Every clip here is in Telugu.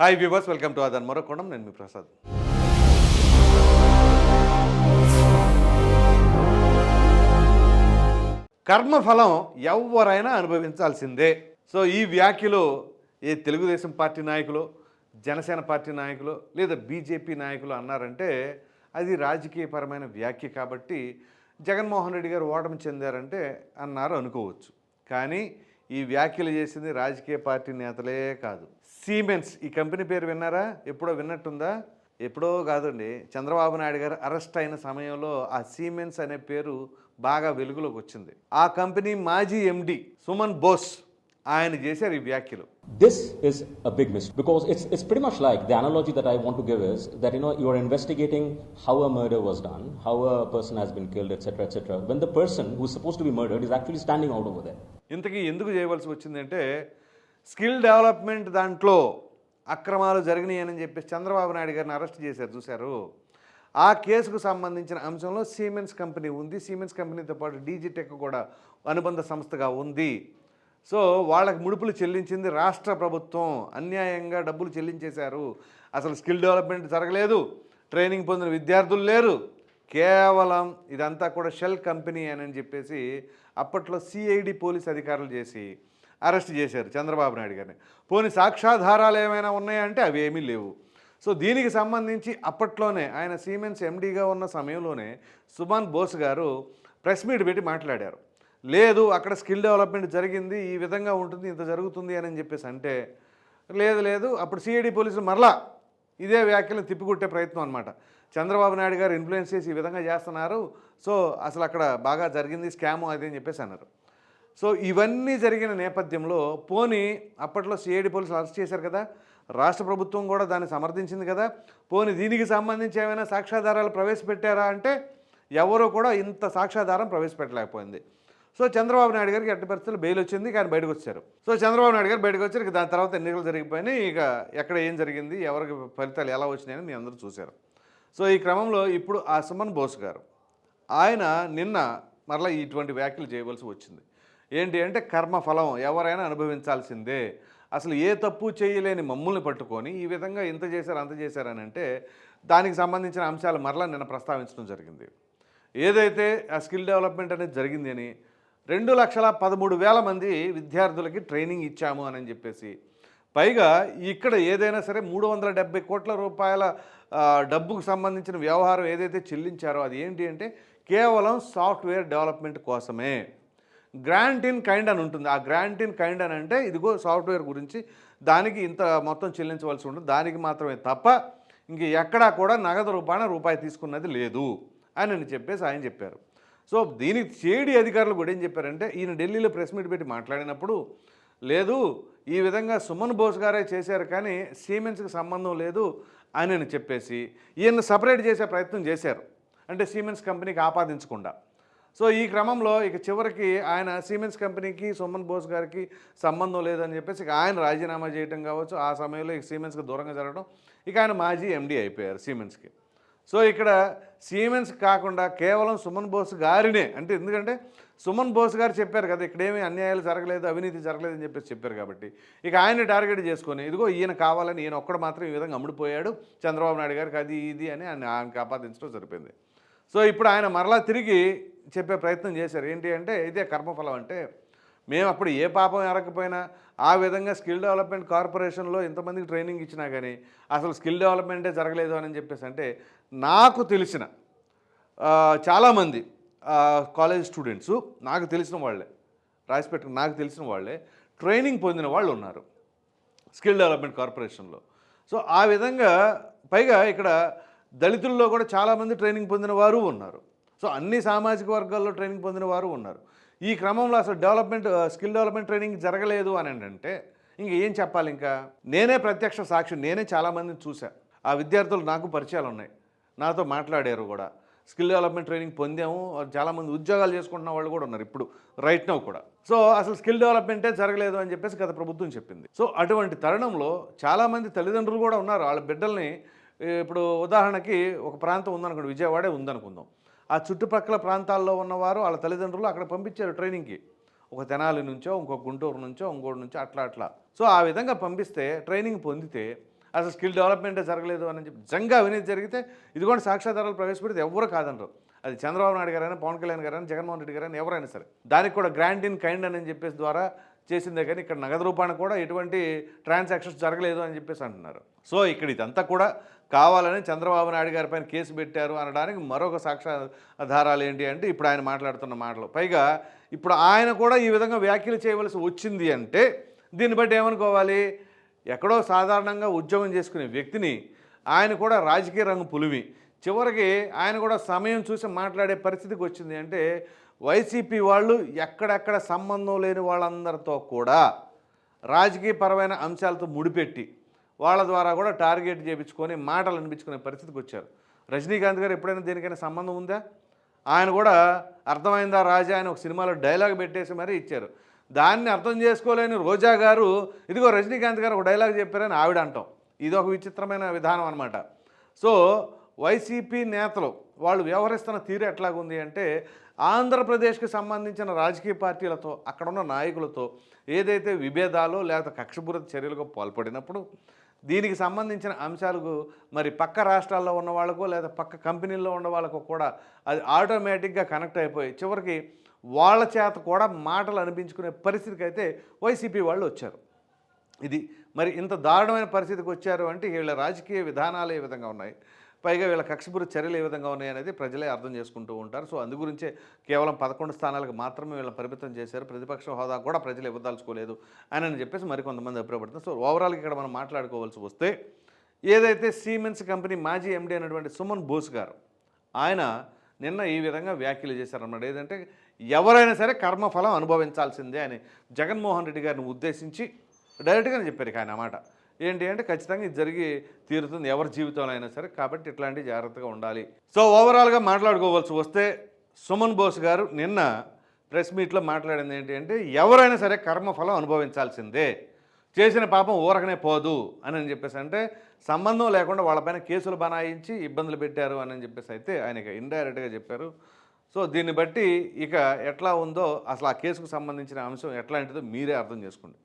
హాయ్ వ్యూవర్స్ వెల్కమ్ టు అదన్ మరొకోణం నేను మీ ప్రసాద్ కర్మఫలం ఎవరైనా అనుభవించాల్సిందే సో ఈ వ్యాఖ్యలు ఏ తెలుగుదేశం పార్టీ నాయకులు జనసేన పార్టీ నాయకులు లేదా బీజేపీ నాయకులు అన్నారంటే అది రాజకీయపరమైన వ్యాఖ్య కాబట్టి జగన్మోహన్ రెడ్డి గారు ఓటమి చెందారంటే అన్నారు అనుకోవచ్చు కానీ ఈ వ్యాఖ్యలు చేసింది రాజకీయ పార్టీ నేతలే కాదు సీమెన్స్ ఈ కంపెనీ పేరు విన్నారా? ఎప్పుడో విన్నట్టుందా? ఎప్పుడో కాదండి. చంద్రబాబు నాయుడు గారు అరెస్ట్ అయిన సమయంలో ఆ సీమెన్స్ అనే పేరు బాగా వెలుగులోకి వచ్చింది. ఆ కంపెనీ మాజీ ఎండి సుమన్ బోస్ ఆయన చేశారు ఈ వ్యాఖ్యలు. This is a big miss because it's it's pretty much like the analogy that I want to give is that you know you are investigating how a murder was done how a person has been killed etcetera etcetera when the person who suppose to be murdered is actually standing out over that ఇంతకీ ఎందుకు చేయవలసి వచ్చిందంటే స్కిల్ డెవలప్మెంట్ దాంట్లో అక్రమాలు జరిగినాయని చెప్పేసి చంద్రబాబు నాయుడు గారిని అరెస్ట్ చేశారు చూశారు. ఆ కేసుకు సంబంధించిన అంశంలో సీమెన్స్ కంపెనీ ఉంది. సీమెన్స్ కంపెనీతో పాటు డీజీటెక్ కూడా అనుబంధ సంస్థగా ఉంది. సో వాళ్ళకి ముడుపులు చెల్లించింది రాష్ట్ర ప్రభుత్వం. అన్యాయంగా డబ్బులు చెల్లించేశారు. అసలు స్కిల్ డెవలప్మెంట్ జరగలేదు. ట్రైనింగ్ పొందిన విద్యార్థులు లేరు. కేవలం ఇదంతా కూడా షెల్ కంపెనీ అని చెప్పేసి అప్పట్లో సిఐడి పోలీస్ అధికారులు చేసి అరెస్ట్ చేశారు చంద్రబాబు నాయుడు గారిని. పోనీ సాక్ష్యాధారాలు ఏమైనా ఉన్నాయంటే అవి ఏమీ లేవు. సో దీనికి సంబంధించి అప్పట్లోనే ఆయన సీమెన్స్ ఎండీగా ఉన్న సమయంలోనే సుమాన్ బోస్ గారు ప్రెస్ మీట్ పెట్టి మాట్లాడారు. లేదు అక్కడ స్కిల్ డెవలప్మెంట్ జరిగింది ఈ విధంగా ఉంటుంది ఇంత జరుగుతుంది అని చెప్పేసి అంటే లేదు లేదు అప్పుడు సిఐడి పోలీసులు మరలా ఇదే వ్యాఖ్యలను తిప్పికొట్టే ప్రయత్నం అనమాట చంద్రబాబు నాయుడు గారు ఇన్ఫ్లుయెన్స్ చేసి ఈ విధంగా చేస్తున్నారు సో అసలు అక్కడ బాగా జరిగింది స్కామ్ అది అని చెప్పేసి అన్నారు. సో ఇవన్నీ జరిగిన నేపథ్యంలో పోనీ అప్పట్లో సిఐడి పోలీసులు అరెస్ట్ చేశారు కదా రాష్ట్ర ప్రభుత్వం కూడా దాన్ని సమర్థించింది కదా పోనీ దీనికి సంబంధించి ఏమైనా సాక్ష్యాధారాలు ప్రవేశపెట్టారా అంటే ఎవరూ కూడా ఇంత సాక్ష్యాధారం ప్రవేశపెట్టలేకపోయింది. సో చంద్రబాబు నాయుడు గారికి ఎట్టి పరిస్థితులు బెయిల్ వచ్చింది కానీ బయటకు వచ్చారు. సో చంద్రబాబు నాయుడు గారు బయటకు వచ్చారు దాని తర్వాత ఎన్నికలు జరిగిపోయినాయి ఇక ఎక్కడ ఏం జరిగింది ఎవరికి ఫలితాలు ఎలా వచ్చినాయని మీ అందరూ చూశారు. సో ఈ క్రమంలో ఇప్పుడు ఆ సుమన్ బోస్ గారు ఆయన నిన్న మరలా ఇటువంటి వ్యాఖ్యలు చేయవలసి వచ్చింది. ఏంటి అంటే కర్మఫలం ఎవరైనా అనుభవించాల్సిందే. అసలు ఏ తప్పు చేయలేని మమ్ముల్ని పట్టుకొని ఈ విధంగా ఇంత చేశారు అంత చేశారని అంటే దానికి సంబంధించిన అంశాలు మరలా నిన్న ప్రస్తావించడం జరిగింది. ఏదైతే ఆ స్కిల్ డెవలప్మెంట్ అనేది జరిగింది అని రెండు లక్షల పదమూడు వేల మంది విద్యార్థులకి ట్రైనింగ్ ఇచ్చాము అని చెప్పేసి పైగా ఇక్కడ ఏదైనా సరే మూడు వందల డెబ్బై కోట్ల రూపాయల డబ్బుకు సంబంధించిన వ్యవహారం ఏదైతే చెల్లించారో అది ఏంటి అంటే కేవలం సాఫ్ట్వేర్ డెవలప్మెంట్ కోసమే. గ్రాంట్ ఇన్ కైండ్ అని ఉంటుంది. ఆ గ్రాంట్ ఇన్ కైండ్ అని అంటే ఇదిగో సాఫ్ట్వేర్ గురించి దానికి ఇంత మొత్తం చెల్లించవలసి ఉంటుంది. దానికి మాత్రమే తప్ప ఇంక ఎక్కడా కూడా నగదు రూపాయన రూపాయి తీసుకున్నది లేదు అని అని చెప్పేసి ఆయన చెప్పారు. సో దీనికి చేడి అధికారులు కూడా ఏం చెప్పారంటే ఈయన ఢిల్లీలో ప్రెస్ మీట్ పెట్టి మాట్లాడినప్పుడు లేదు ఈ విధంగా సుమన్ బోస్ గారే చేశారు కానీ సీమెన్స్కి సంబంధం లేదు అని అని చెప్పేసి ఈయన సపరేట్ చేసే ప్రయత్నం చేశారు. అంటే సీమెన్స్ కంపెనీకి ఆపాదించకుండా. సో ఈ క్రమంలో ఇక చివరికి ఆయన సిమెంట్స్ కంపెనీకి సుమన్ బోస్ గారికి సంబంధం లేదని చెప్పేసి ఇక ఆయన రాజీనామా చేయడం కావచ్చు. ఆ సమయంలో ఇక సిమెంట్స్కి దూరంగా జరగడం. ఇక ఆయన మాజీ ఎండీ అయిపోయారు సిమెంట్స్కి సో ఇక్కడ సీమెన్స్ కాకుండా కేవలం సుమన్ బోస్ గారినే అంటే ఎందుకంటే సుమన్ బోస్ గారు చెప్పారు కదా ఇక్కడేమీ అన్యాయాలు జరగలేదు అవినీతి జరగలేదు అని చెప్పేసి చెప్పారు కాబట్టి. ఇక ఆయన టార్గెట్ చేసుకొని ఇదిగో ఈయన కావాలని ఈయన ఒక్కడు మాత్రం ఈ విధంగా అమ్ముడిపోయాడు. చంద్రబాబు నాయుడు గారికి అది ఇది అని ఆయన ఆయనకు ఆపాదించడం సరిపోయింది సో ఇప్పుడు ఆయన మరలా తిరిగి చెప్పే ప్రయత్నం చేశారు. ఏంటి అంటే ఇదే కర్మఫలం అంటే మేము అప్పుడు ఏ పాపం ఎరకపోయినా ఆ విధంగా స్కిల్ డెవలప్మెంట్ కార్పొరేషన్లో ఇంతమందికి ట్రైనింగ్ ఇచ్చినా కానీ అసలు స్కిల్ డెవలప్మెంటే జరగలేదు అని చెప్పేసి అంటే నాకు తెలిసిన చాలామంది కాలేజ్ స్టూడెంట్స్ నాకు తెలిసిన వాళ్ళే రాసిపెట్టుకు నాకు తెలిసిన వాళ్ళే ట్రైనింగ్ పొందిన వాళ్ళు ఉన్నారు స్కిల్ డెవలప్మెంట్ కార్పొరేషన్లో. సో ఆ విధంగా పైగా ఇక్కడ దళితుల్లో కూడా చాలామంది ట్రైనింగ్ పొందిన వారు ఉన్నారు. సో అన్ని సామాజిక వర్గాల్లో ట్రైనింగ్ పొందిన వారు ఉన్నారు. ఈ క్రమంలో అసలు డెవలప్మెంట్ స్కిల్ డెవలప్మెంట్ ట్రైనింగ్ జరగలేదు అని అంటే ఇంక ఏం చెప్పాలి ఇంకా? నేనే ప్రత్యక్ష సాక్షి నేనే చాలామందిని చూశాను ఆ విద్యార్థులు నాకు పరిచయాలు ఉన్నాయి. నాతో మాట్లాడారు కూడా. స్కిల్ డెవలప్మెంట్ ట్రైనింగ్ పొందాము చాలామంది ఉద్యోగాలు చేసుకుంటున్న వాళ్ళు కూడా ఉన్నారు ఇప్పుడు రైట్ నౌ కూడా. సో అసలు స్కిల్ డెవలప్మెంటే జరగలేదు అని చెప్పేసి గత ప్రభుత్వం చెప్పింది. సో అటువంటి తరుణంలో చాలామంది తల్లిదండ్రులు కూడా ఉన్నారు. వాళ్ళ బిడ్డల్ని ఇప్పుడు ఉదాహరణకి ఒక ప్రాంతం ఉందనుకోండి విజయవాడే ఉందనుకుందాం. ఆ చుట్టుపక్కల ప్రాంతాల్లో ఉన్నవారు వాళ్ళ తల్లిదండ్రులు అక్కడ పంపించారు ట్రైనింగ్కి. ఒక తెనాలి నుంచో ఇంకో గుంటూరు నుంచో ఇంకోటి నుంచో అట్లా అట్లా. సో ఆ విధంగా పంపిస్తే ట్రైనింగ్ పొందితే అసలు స్కిల్ డెవలప్మెంటే జరగలేదు అని చెప్పి నిజంగా అవినీతి జరిగితే ఇదిగోండి సాక్ష్యాధారాలు ప్రవేశపెడితే ఎవరు కాదనరు. అది చంద్రబాబు నాయుడు గారైనా పవన్ కళ్యాణ్ గారైనా జగన్మోహన్ రెడ్డి గారైనా ఎవరైనా సరే. దానికి కూడా గ్రాంట్ ఇన్ కైండ్ అని చెప్పేసి ద్వారా చేసిందే కానీ ఇక్కడ నగదు రూపాన కూడా ఎటువంటి ట్రాన్సాక్షన్స్ జరగలేదు అని చెప్పేసి అంటున్నారు. సో ఇక్కడ ఇదంతా కూడా కావాలని చంద్రబాబు నాయుడు గారి పైన కేసు పెట్టారు అనడానికి మరొక సాక్ష్యాధారాలు ఏంటి అంటే ఇప్పుడు ఆయన మాట్లాడుతున్న మాటలు. పైగా ఇప్పుడు ఆయన కూడా ఈ విధంగా వ్యాఖ్యలు చేయవలసి వచ్చింది అంటే దీన్ని బట్టి ఏమనుకోవాలి? ఎక్కడో సాధారణంగా ఉద్యోగం చేసుకునే వ్యక్తిని ఆయన కూడా రాజకీయ రంగు పులివి చివరికి ఆయన కూడా సమయం చూసి మాట్లాడే పరిస్థితికి వచ్చింది అంటే వైసీపీ వాళ్ళు ఎక్కడెక్కడ సంబంధం లేని వాళ్ళందరితో కూడా రాజకీయపరమైన అంశాలతో ముడిపెట్టి వాళ్ళ ద్వారా కూడా టార్గెట్ చేయించుకొని మాటలు అనిపించుకునే పరిస్థితికి వచ్చారు. రజనీకాంత్ గారు ఎప్పుడైనా దేనికైనా సంబంధం ఉందా? ఆయన కూడా అర్థమైందా రాజా అని ఒక సినిమాలో డైలాగ్ పెట్టేసి మరీ ఇచ్చారు. దాన్ని అర్థం చేసుకోలేని రోజా గారు ఇదిగో రజనీకాంత్ గారు ఒక డైలాగ్ చెప్పారని ఆవిడ అంటాం. ఇది ఒక విచిత్రమైన విధానం అనమాట సో వైసీపీ నేతలు వాళ్ళు వ్యవహరిస్తున్న తీరు ఎట్లాగుంది అంటే ఆంధ్రప్రదేశ్కి సంబంధించిన రాజకీయ పార్టీలతో అక్కడున్న నాయకులతో ఏదైతే విభేదాలు లేకపోతే కక్షపూరిత చర్యలకు పాల్పడినప్పుడు దీనికి సంబంధించిన అంశాలకు మరి పక్క రాష్ట్రాల్లో ఉన్న వాళ్ళకు లేదా పక్క కంపెనీల్లో ఉన్న వాళ్ళకు కూడా అది ఆటోమేటిక్గా కనెక్ట్ అయిపోయి చివరికి వాళ్ళ చేత కూడా మాటలు అనిపించుకునే పరిస్థితికి అయితే వైసీపీ వాళ్ళు వచ్చారు. ఇది మరి ఇంత దారుణమైన పరిస్థితికి వచ్చారు అంటే వీళ్ళ రాజకీయ విధానాలు ఏ విధంగా ఉన్నాయి? పైగా వీళ్ళ కక్షపూర చర్యలు ఏ విధంగా ఉన్నాయి అనేది ప్రజలే అర్థం చేసుకుంటూ ఉంటారు. సో అందు గురించే కేవలం పదకొండు స్థానాలకు మాత్రమే వీళ్ళని పరిమితం చేశారు. ప్రతిపక్ష హోదా కూడా ప్రజలు ఇవ్వదలుచుకోలేదు అని అని చెప్పేసి మరికొంతమంది అభిప్రాయపడుతున్నారు. సో ఓవరాల్గా ఇక్కడ మనం మాట్లాడుకోవాల్సి వస్తే ఏదైతే సీమెన్స్ కంపెనీ మాజీ ఎండీ అయినటువంటి సుమన్ బోస్ గారు ఆయన నిన్న ఈ విధంగా వ్యాఖ్యలు చేశారన్నమాట. ఏదంటే ఎవరైనా సరే కర్మఫలం అనుభవించాల్సిందే అని జగన్మోహన్ రెడ్డి గారిని ఉద్దేశించి డైరెక్ట్గానే చెప్పారు ఇక ఆయన మాట. ఏంటి అంటే ఖచ్చితంగా ఇది జరిగి తీరుతుంది ఎవరి జీవితంలో అయినా సరే. కాబట్టి ఇట్లాంటి జాగ్రత్తగా ఉండాలి. సో ఓవరాల్గా మాట్లాడుకోవాల్సి వస్తే సుమన్ బోస్ గారు నిన్న ప్రెస్ మీట్లో మాట్లాడింది ఏంటి అంటే ఎవరైనా సరే కర్మఫలం అనుభవించాల్సిందే. చేసిన పాపం ఊరకనే పోదు అని అని చెప్పేసి అంటే సంబంధం లేకుండా వాళ్ళపైన కేసులు బనాయించి ఇబ్బందులు పెట్టారు అని అని చెప్పేసి అయితే ఆయన ఇండైరెక్ట్గా చెప్పారు. సో దీన్ని బట్టి ఇక ఎట్లా ఉందో అసలు ఆ కేసుకు సంబంధించిన అంశం ఎట్లాంటిదో మీరే అర్థం చేసుకోండి.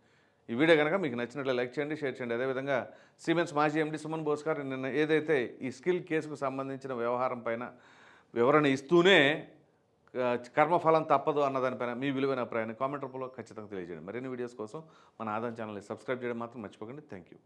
ఈ వీడియో కనుక మీకు నచ్చినట్లు లైక్ చేయండి షేర్ చేయండి. అదేవిధంగా సిమెన్స్ మాజీ ఎండి సుమన్ బోస్ గారు నిన్న ఏదైతే ఈ స్కిల్ కేసుకు సంబంధించిన వ్యవహారం పైన వివరణ ఇస్తూనే కర్మఫలం తప్పదు అన్నదానిపైన మీ విలువైన అభిప్రాయాన్ని కామెంట్ రూపంలో ఖచ్చితంగా తెలియజేయండి. మరిన్ని వీడియోస్ కోసం మన ఆదాయం ఛానల్ని సబ్స్క్రైబ్ చేయడం మాత్రం మర్చిపోకండి. Thank you